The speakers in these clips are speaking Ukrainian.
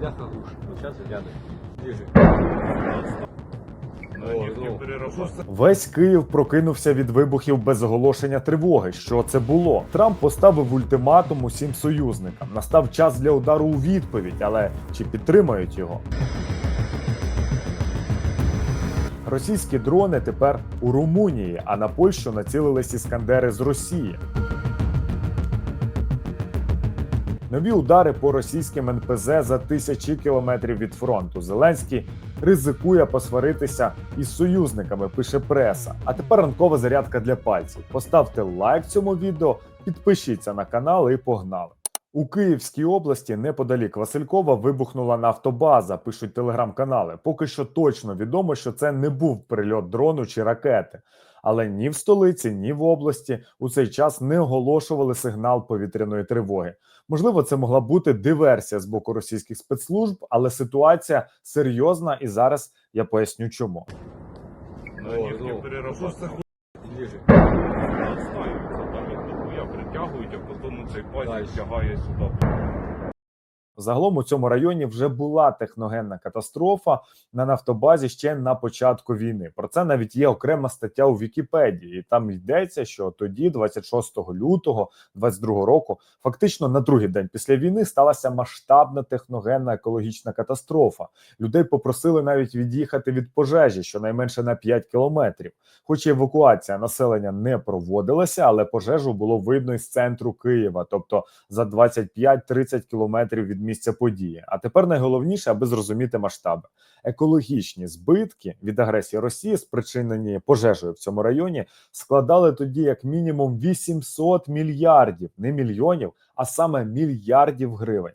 Бляха. Ну. Ну, їх не перерахувати. Весь Київ прокинувся від вибухів без оголошення тривоги. Що це було? Трамп поставив ультиматум усім союзникам. Настав час для удару у відповідь, але чи підтримають його? Російські дрони тепер у Румунії, а на Польщу націлились іскандери з Росії. Нові удари по російським НПЗ за тисячі кілометрів від фронту. Зеленський ризикує посваритися із союзниками, пише преса. А тепер ранкова зарядка для пальців. Поставте лайк цьому відео, підпишіться на канал і погнали. У Київській області неподалік Василькова вибухнула нафтобаза, пишуть телеграм-канали. Поки що точно відомо, що це не був прильот дрону чи ракети. Але ні в столиці, ні в області у цей час не оголошували сигнал повітряної тривоги. Можливо, це могла бути диверсія з боку російських спецслужб, але ситуація серйозна, і зараз я поясню, чому. Ну, їх не ну, перерахувати. Біжи. Відстаються, там їх ніхуя притягують, а потім цей пазик тягає сюди. Загалом у цьому районі вже була техногенна катастрофа на нафтобазі ще на початку війни. Про це навіть є окрема стаття у Вікіпедії, і там йдеться, що тоді, 26 лютого 22 року, фактично на другий день після війни сталася масштабна техногенна екологічна катастрофа. Людей попросили навіть від'їхати від пожежі щонайменше на 5 кілометрів. Хоч евакуація населення не проводилася, але пожежу було видно із центру Києва, тобто за 25-30 кілометрів від місця події. А тепер найголовніше, аби зрозуміти масштаби. Екологічні збитки від агресії Росії, спричинені пожежею в цьому районі, складали тоді як мінімум 800 мільярдів, не мільйонів, а саме мільярдів гривень.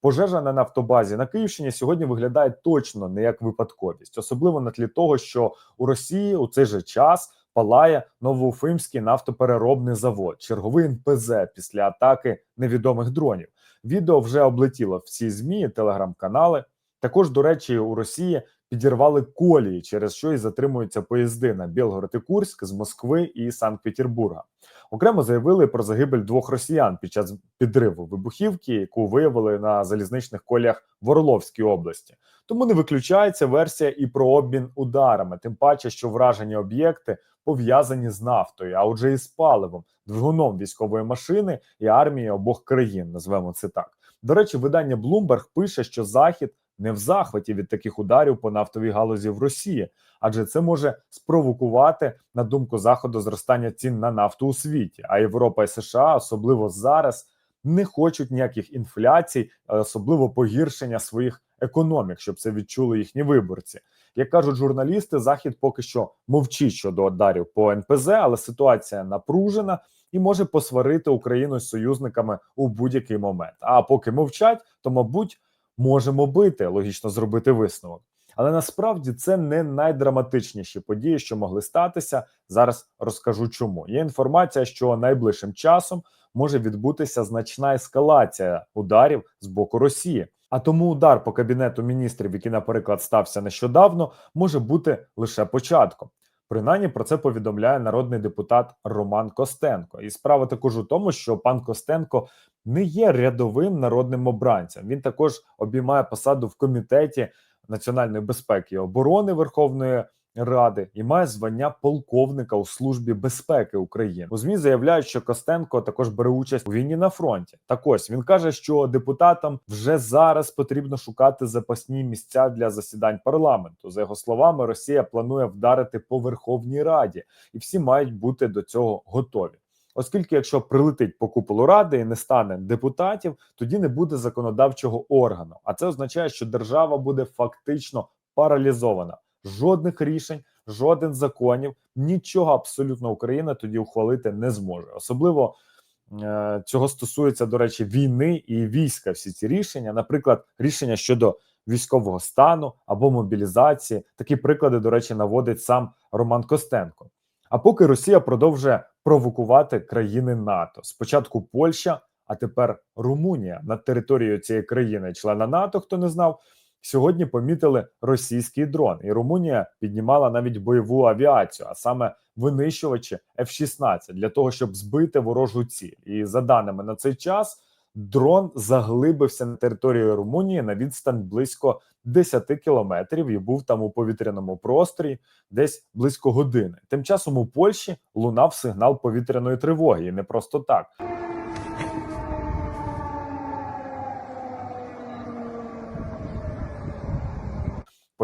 Пожежа на нафтобазі на Київщині сьогодні виглядає точно не як випадковість, особливо на тлі того, що у Росії у цей же час палає Новоуфимський нафтопереробний завод, черговий НПЗ після атаки невідомих дронів. Відео вже облетіло всі змі, телеграм-канали. Також, до речі, у Росії підірвали колії, через що і затримуються поїзди на Білгород і Курськ з Москви і Санкт-Петербурга. Окремо заявили про загибель двох росіян під час підриву вибухівки, яку виявили на залізничних коліях в Орловській області. Тому не виключається версія і про обмін ударами, тим паче, що вражені об'єкти пов'язані з нафтою, а отже, і з паливом, двигуном військової машини і армії обох країн. Назвемо це так. До речі, видання Bloomberg пише, що Захід не в захваті від таких ударів по нафтовій галузі в Росії, адже це може спровокувати на думку заходу зростання цін на нафту у світі. А Європа і США, особливо зараз, не хочуть ніяких інфляцій, особливо погіршення своїх економік, щоб це відчули їхні виборці. Як кажуть журналісти, захід поки що мовчить щодо ударів по НПЗ, але ситуація напружена і може посварити Україну з союзниками у будь-який момент. А поки мовчать, то мабуть можемо бити, логічно зробити висновок. Але насправді це не найдраматичніші події, що могли статися. Зараз розкажу, чому є інформація, що найближчим часом може відбутися значна ескалація ударів з боку Росії. А тому удар по кабінету міністрів, який, наприклад, стався нещодавно, може бути лише початком. Принаймні про це повідомляє народний депутат Роман Костенко. І справа також у тому, що пан Костенко не є рядовим народним обранцем. Він також обіймає посаду в комітеті національної безпеки і оборони Верховної Ради і має звання полковника у службі безпеки України. У змі заявляють, що Костенко також бере участь у війні на фронті. Так ось він каже, що депутатам вже зараз потрібно шукати запасні місця для засідань парламенту. За його словами, Росія планує вдарити по Верховній Раді, і всі мають бути до цього готові. Оскільки, якщо прилетить по куполу ради і не стане депутатів, тоді не буде законодавчого органу. А це означає, що держава буде фактично паралізована. Жодних рішень, жоден законів, нічого абсолютно Україна тоді ухвалити не зможе. Особливо е, цього стосується, до речі, війни і війська. Всі ці рішення, наприклад, рішення щодо військового стану або мобілізації. Такі приклади, до речі, наводить сам Роман Костенко. А поки Росія продовжує провокувати країни НАТО. Спочатку Польща, а тепер Румунія над територією цієї країни, члена НАТО, хто не знав, сьогодні помітили російський дрон, і Румунія піднімала навіть бойову авіацію, а саме винищувачі F-16, для того, щоб збити ворожу ціль. І за даними на цей час дрон заглибився на територію Румунії на відстань близько 10 кілометрів і був там у повітряному просторі десь близько години. Тим часом у Польщі лунав сигнал повітряної тривоги, і не просто так.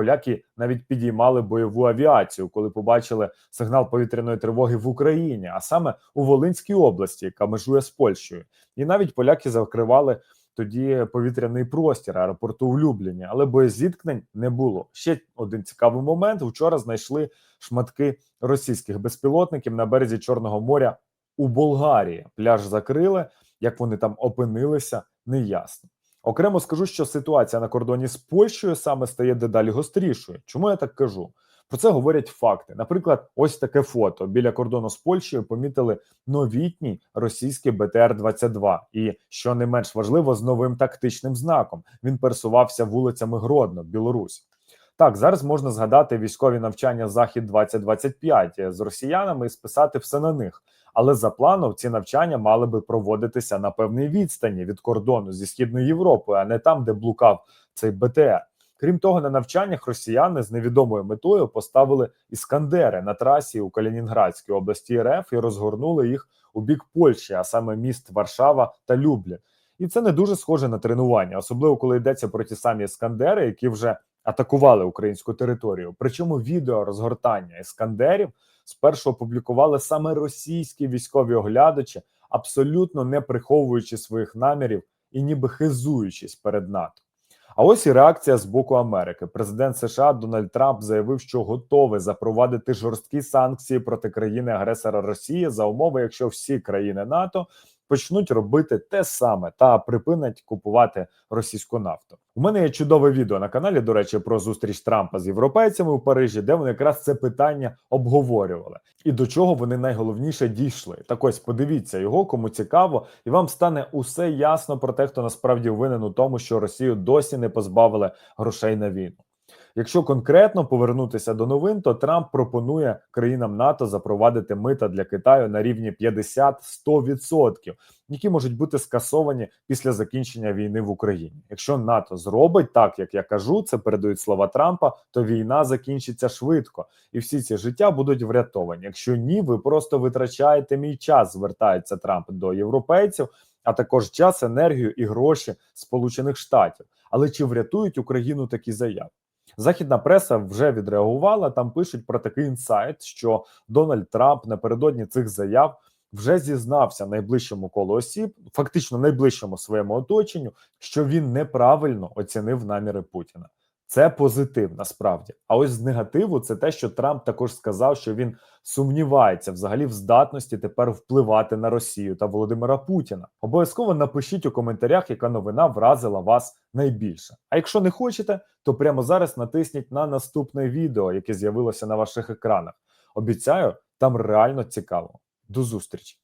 Поляки навіть підіймали бойову авіацію, коли побачили сигнал повітряної тривоги в Україні, а саме у Волинській області, яка межує з Польщею. І навіть поляки закривали тоді повітряний простір аеропорту в Любліні, але боєзіткнень не було. Ще один цікавий момент: вчора знайшли шматки російських безпілотників на березі Чорного моря у Болгарії. Пляж закрили. Як вони там опинилися, неясно. Окремо скажу, що ситуація на кордоні з Польщею саме стає дедалі гострішою. Чому я так кажу? Про це говорять факти. Наприклад, ось таке фото біля кордону з Польщею помітили новітній російський БТР-22. І що не менш важливо, з новим тактичним знаком він пересувався вулицями Гродно, Білорусь. Так, зараз можна згадати військові навчання Захід 2025 з росіянами і списати все на них. Але за планом ці навчання мали би проводитися на певній відстані від кордону зі східною Європою, а не там, де блукав цей БТР. Крім того, на навчаннях росіяни з невідомою метою поставили іскандери на трасі у Калінінградській області РФ і розгорнули їх у бік Польщі, а саме міст Варшава та Люблін. І це не дуже схоже на тренування, особливо коли йдеться про ті самі іскандери, які вже атакували українську територію. Причому відео розгортання іскандерів спершу опублікували саме російські військові оглядачі, абсолютно не приховуючи своїх намірів і ніби хизуючись перед НАТО. А ось і реакція з боку Америки. Президент США Дональд Трамп заявив, що готовий запровадити жорсткі санкції проти країни-агресора Росії за умови, якщо всі країни НАТО почнуть робити те саме та припинять купувати російську нафту. У мене є чудове відео на каналі. До речі, про зустріч Трампа з європейцями у Парижі, де вони якраз це питання обговорювали, і до чого вони найголовніше дійшли. Так ось подивіться його, кому цікаво, і вам стане усе ясно про те, хто насправді винен у тому, що Росію досі не позбавили грошей на війну. Якщо конкретно повернутися до новин, то Трамп пропонує країнам НАТО запровадити мита для Китаю на рівні 50-100%, які можуть бути скасовані після закінчення війни в Україні. Якщо НАТО зробить так, як я кажу, це передають слова Трампа, то війна закінчиться швидко, і всі ці життя будуть врятовані. Якщо ні, ви просто витрачаєте мій час. Звертається Трамп до європейців, а також час, енергію і гроші Сполучених Штатів. Але чи врятують Україну такі заяви? Західна преса вже відреагувала. Там пишуть про такий інсайт, що Дональд Трамп напередодні цих заяв вже зізнався найближчому колу осіб, фактично найближчому своєму оточенню, що він неправильно оцінив наміри Путіна. Це позитив насправді. А ось з негативу це те, що Трамп також сказав, що він сумнівається взагалі в здатності тепер впливати на Росію та Володимира Путіна. Обов'язково напишіть у коментарях, яка новина вразила вас найбільше. А якщо не хочете, то прямо зараз натисніть на наступне відео, яке з'явилося на ваших екранах. Обіцяю, там реально цікаво. До зустрічі!